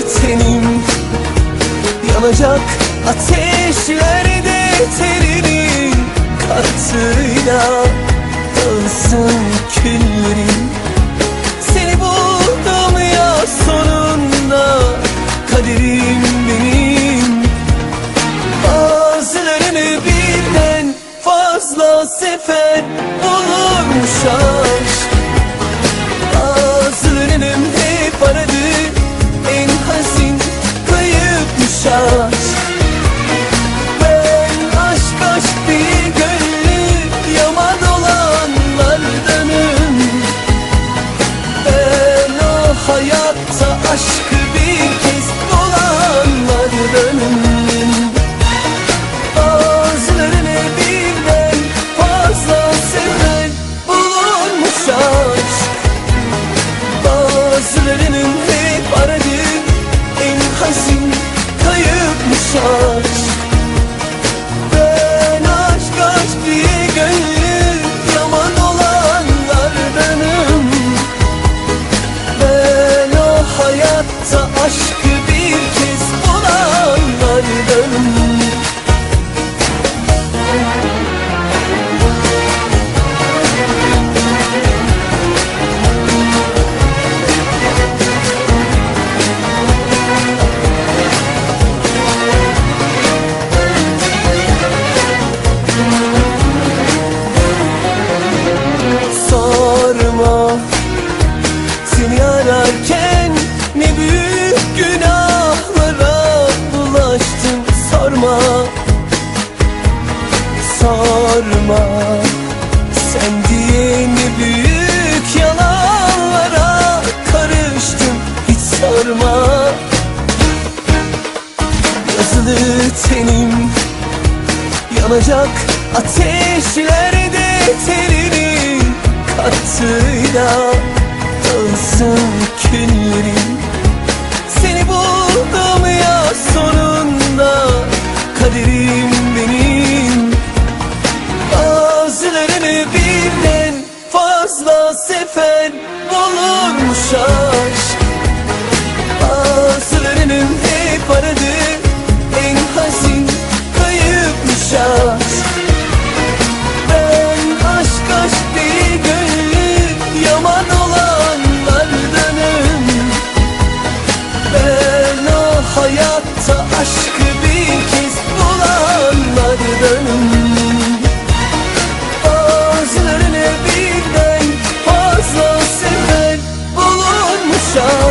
tenim Yanacak ateşlerde terinin Katıyla dağılsın küllerin. us sorma Sen diye ne büyük yalanlara karıştım hiç sorma. Yazılı tenim yanacak ateşlerde telini kattığıyla Dağılsın küllerim olursa 저